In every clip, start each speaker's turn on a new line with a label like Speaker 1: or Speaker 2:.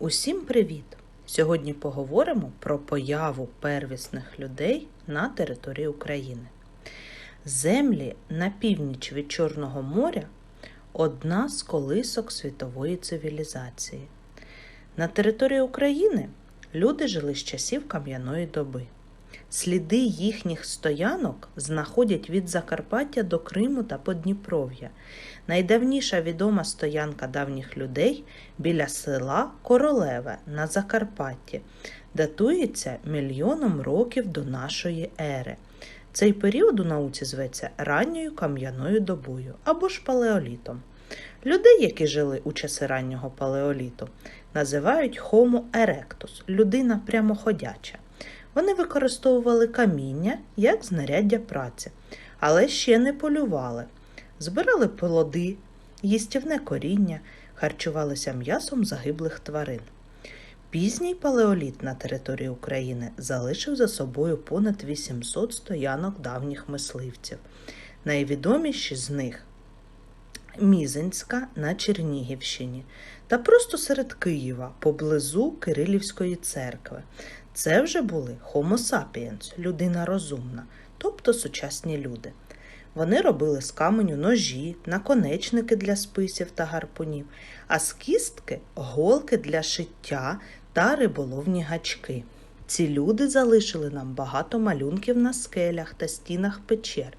Speaker 1: Усім привіт! Сьогодні поговоримо про появу первісних людей на території України. Землі на північ від Чорного моря одна з колисок світової цивілізації. На території України люди жили з часів кам'яної доби. Сліди їхніх стоянок знаходять від Закарпаття до Криму та Подніпров'я. Найдавніша відома стоянка давніх людей біля села Королеве на Закарпатті датується мільйоном років до нашої ери. Цей період у науці зветься ранньою кам'яною добою або ж палеолітом. Людей, які жили у часи раннього палеоліту, називають Homo erectus – людина прямоходяча. Вони використовували каміння як знаряддя праці, але ще не полювали. Збирали плоди, їстівне коріння, харчувалися м'ясом загиблих тварин. Пізній палеоліт на території України залишив за собою понад 800 стоянок давніх мисливців. Найвідоміші з них Мізинська на Чернігівщині та просто серед Києва поблизу Кирилівської церкви. Це вже були Homo sapiens, людина розумна, тобто сучасні люди. Вони робили з каменю ножі, наконечники для списів та гарпунів, а з кістки голки для шиття та риболовні гачки. Ці люди залишили нам багато малюнків на скелях та стінах печер,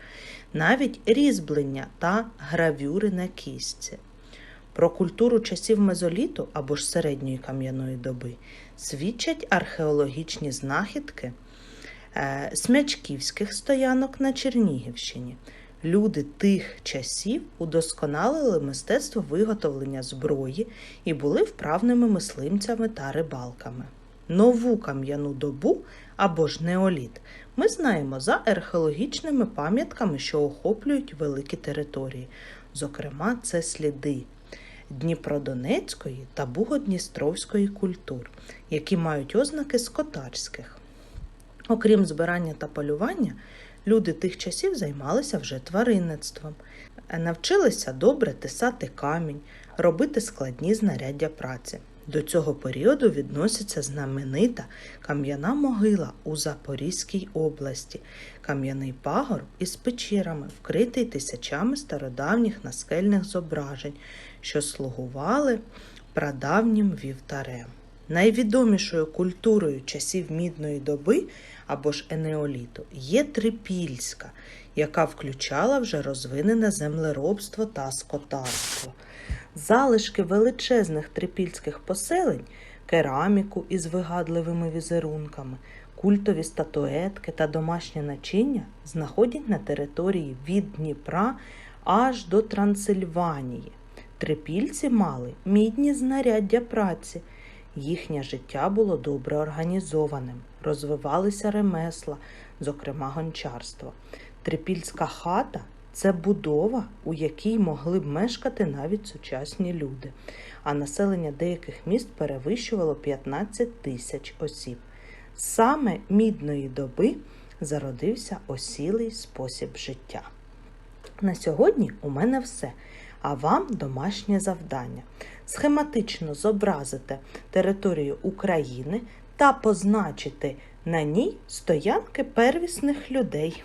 Speaker 1: навіть різьблення та гравюри на кістці. Про культуру часів мезоліту або ж середньої кам'яної доби свідчать археологічні знахідки е, смячківських стоянок на Чернігівщині. Люди тих часів удосконалили мистецтво виготовлення зброї і були вправними мислимцями та рибалками. Нову кам'яну добу або ж неоліт ми знаємо за археологічними пам'ятками, що охоплюють великі території. Зокрема, це сліди Дніпродонецької та Бугодністровської культур, які мають ознаки скотарських. Окрім збирання та полювання, люди тих часів займалися вже тваринництвом, навчилися добре тисати камінь, робити складні знаряддя праці. До цього періоду відноситься знаменита кам'яна могила у Запорізькій області, кам'яний пагорб із печерами, вкритий тисячами стародавніх наскельних зображень, що слугували прадавнім вівтарем. Найвідомішою культурою часів мідної доби або ж енеоліту є трипільська, яка включала вже розвинене землеробство та скотарство. Залишки величезних трипільських поселень, кераміку із вигадливими візерунками, культові статуетки та домашнє начиння знаходять на території від Дніпра аж до Трансильванії. Трипільці мали мідні знаряддя праці. Їхнє життя було добре організованим, розвивалися ремесла, зокрема гончарство. Трипільська хата це будова, у якій могли б мешкати навіть сучасні люди, а населення деяких міст перевищувало 15 тисяч осіб. Саме мідної доби зародився осілий спосіб життя. На сьогодні у мене все. А вам домашнє завдання. Схематично зобразити територію України та позначити на ній стоянки первісних людей.